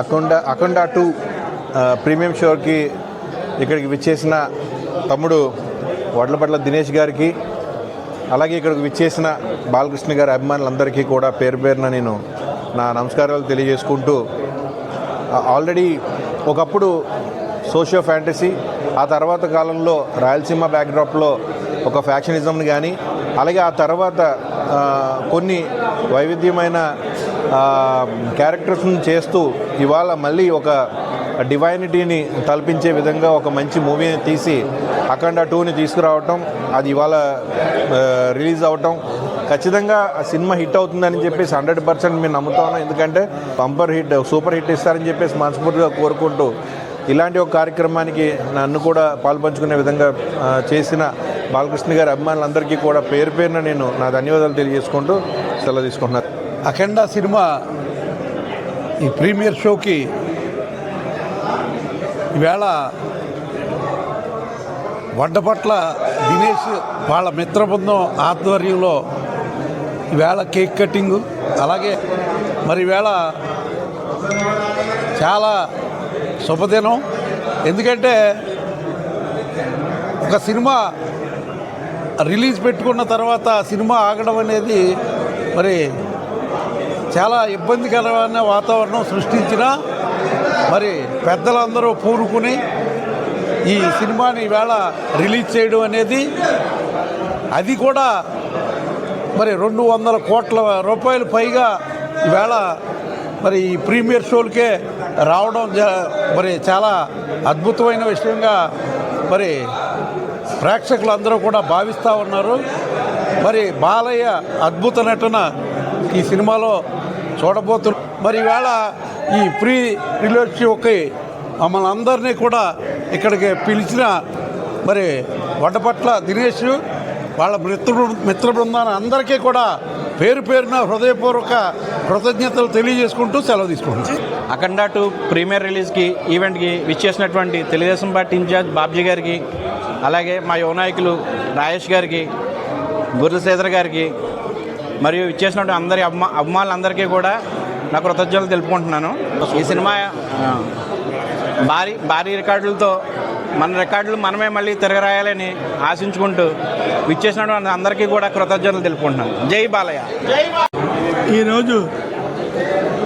అకొండ అకొండ two premium షోర్కి ఇక్కడికి విచ్చేసిన తమ్ముడు వడ్లపట్ల దినేష్ గారికి అలాగే ఇక్కడికి విచ్చేసిన బాలకృష్ణ గారి అభిమానులందరికీ కూడా పేరు పేరున నేను నా నమస్కారాలు తెలియజేసుకుంటూ ఆల్రెడీ ఒకప్పుడు సోషియో ఫ్యాంటసీ ఆ తర్వాత కాలంలో రాయలసీమ బ్యాక్డ్రాప్లో ఒక ఫ్యాక్షనిజంని కానీ అలాగే ఆ తర్వాత కొన్ని వైవిధ్యమైన క్యారెక్టర్స్ని చేస్తూ ఇవాళ మళ్ళీ ఒక డివైనిటీని తలపించే విధంగా ఒక మంచి మూవీని తీసి అఖండ టూని తీసుకురావటం అది ఇవాళ రిలీజ్ అవటం ఖచ్చితంగా ఆ సినిమా హిట్ అవుతుందని చెప్పేసి హండ్రెడ్ పర్సెంట్ మేము నమ్ముతాను ఎందుకంటే బంపర్ హిట్ సూపర్ హిట్ ఇస్తారని చెప్పేసి మనస్ఫూర్తిగా కోరుకుంటూ ఇలాంటి ఒక కార్యక్రమానికి నన్ను కూడా పాల్పంచుకునే విధంగా చేసిన బాలకృష్ణ గారి అభిమానులందరికీ కూడా పేరు పేరున నేను నా ధన్యవాదాలు తెలియజేసుకుంటూ సెలవు తీసుకుంటున్నాను. అఖండ సినిమా ఈ ప్రీమియర్ షోకి ఈవేళ వడ్డపట్ల దినేష్ వాళ్ళ మిత్రబృందం ఆధ్వర్యంలో ఈవేళ కేక్ కటింగు అలాగే మరి ఈవేళ చాలా శుభదినం. ఎందుకంటే ఒక సినిమా రిలీజ్ పెట్టుకున్న తర్వాత సినిమా ఆగడం అనేది మరి చాలా ఇబ్బందికరమైన వాతావరణం సృష్టించిన మరి పెద్దలందరూ పూనుకుని ఈ సినిమాని ఈవేళ రిలీజ్ చేయడం అనేది అది కూడా మరి రెండు వందల కోట్ల రూపాయలు పైగా ఈవేళ మరి ఈ ప్రీమియర్ షోలకే రావడం జ- మరి చాలా అద్భుతమైన విషయంగా మరి ప్రేక్షకులందరూ కూడా భావిస్తూ ఉన్నారు. మరి బాలయ్య అద్భుత నటన ఈ సినిమాలో చూడబోతున్నారు మరి ఈవేళ ఈ ప్రీ రిలేషన్షిప్కి మమ్మల్ని అందరినీ కూడా ఇక్కడికి పిలిచిన మరి వడ్డపట్ల దినేష్ వాళ్ళ మిత్ర మిత్ర బృందాన్ని అందరికీ కూడా పేరు పేరున హృదయపూర్వక కృతజ్ఞతలు తెలియజేసుకుంటూ సెలవు తీసుకుంటున్నాం. అఖండ టూ ప్రీమియర్ రిలీజ్కి ఈవెంట్కి విచ్చేసినటువంటి తెలుగుదేశం పార్టీ ఇన్ఛార్జ్ బాబ్జీ గారికి అలాగే మా యువనాయకులు రాయేష్ రాజేష్ గారికి గుర్ర శ్రీధర్ గారికి మరియు ఇచ్చేసినటువంటి అందరి అభిమా అభిమానులందరికీ కూడా నా కృతజ్ఞతలు తెలుపుకుంటున్నాను. ఈ సినిమా భారీ భారీ రికార్డులతో మన రికార్డులు మనమే మళ్ళీ తిరగరాయాలని ఆశించుకుంటూ ఇచ్చేసినటువంటి అందరికీ కూడా కృతజ్ఞతలు తెలుపుకుంటున్నాను. జై బాలయ్య. ఈరోజు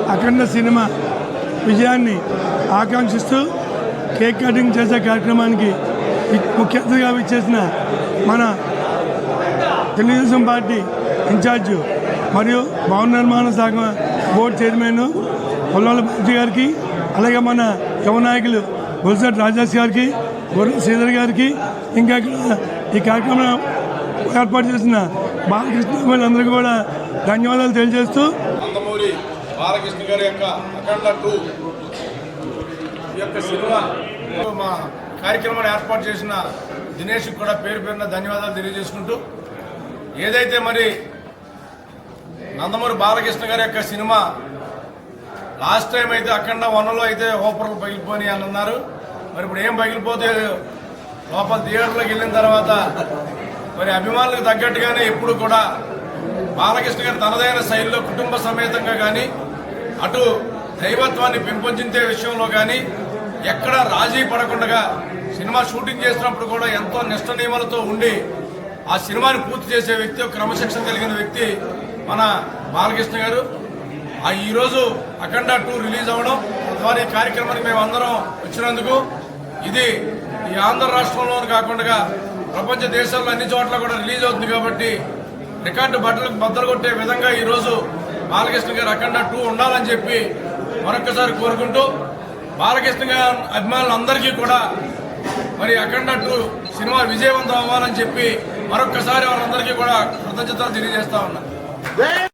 అఖండ సినిమా విజయాన్ని ఆకాంక్షిస్తూ కేక్ కటింగ్ చేసే కార్యక్రమానికి వి- ముఖ్య అతిథిగా విచ్చేసిన మన తెలుగుదేశం పార్టీ ఇన్ఛార్జ్ మరియు భవన నిర్మాణ శాఖ బోర్డు చైర్మన్ పొల్లాల బాజీ గారికి అలాగే మన యువ నాయకులు బొల్సట్ రాజేష్ గారికి గుర్ర శ్రీధర్ గారికి ఇంకా ఇక్కడ ఈ కార్యక్రమం ఏర్పాటు చేసిన బాలకృష్ణ అందరికీ కూడా ధన్యవాదాలు తెలియజేస్తూ బాలకృష్ణ గారి యొక్క అఖండ టూ ఈ యొక్క సినిమా మా కార్యక్రమాన్ని ఏర్పాటు చేసిన దినేష్ కూడా పేరు పేరున ధన్యవాదాలు తెలియజేసుకుంటూ ఏదైతే మరి నందమూరి బాలకృష్ణ గారి యొక్క సినిమా లాస్ట్ టైం అయితే అఖండ వనలో అయితే ఓపర్లు పగిలిపోయి అని అన్నారు. మరి ఇప్పుడు ఏం పగిలిపోతే లోపల థియేటర్లోకి వెళ్ళిన తర్వాత మరి అభిమానులకు తగ్గట్టుగానే ఎప్పుడు కూడా బాలకృష్ణ గారు తనదైన శైలిలో కుటుంబ సమేతంగా కానీ అటు దైవత్వాన్ని పెంపొందించే విషయంలో కానీ ఎక్కడ రాజీ పడకుండా సినిమా షూటింగ్ చేసినప్పుడు కూడా ఎంతో నిష్ట నియమాలతో ఉండి ఆ సినిమాని పూర్తి చేసే వ్యక్తి క్రమశిక్షణ కలిగిన వ్యక్తి మన బాలకృష్ణ గారు ఆ ఈరోజు అఖండ టూ రిలీజ్ అవ్వడం ద్వారా ఈ కార్యక్రమానికి మేము అందరం వచ్చినందుకు ఇది ఈ ఆంధ్ర రాష్ట్రంలోనే కాకుండా ప్రపంచ దేశాల్లో అన్ని చోట్ల కూడా రిలీజ్ అవుతుంది కాబట్టి రికార్డు బట్టలకు బద్దలు కొట్టే విధంగా ఈరోజు బాలకృష్ణ గారు అఖండ టూ ఉండాలని చెప్పి మరొకసారి కోరుకుంటూ బాలకృష్ణ గారి అభిమానులందరికీ కూడా మరి అఖండ టూ సినిమా విజయవంతం అవ్వాలని చెప్పి మరొక్కసారి వారందరికీ కూడా కృతజ్ఞతలు తెలియజేస్తా There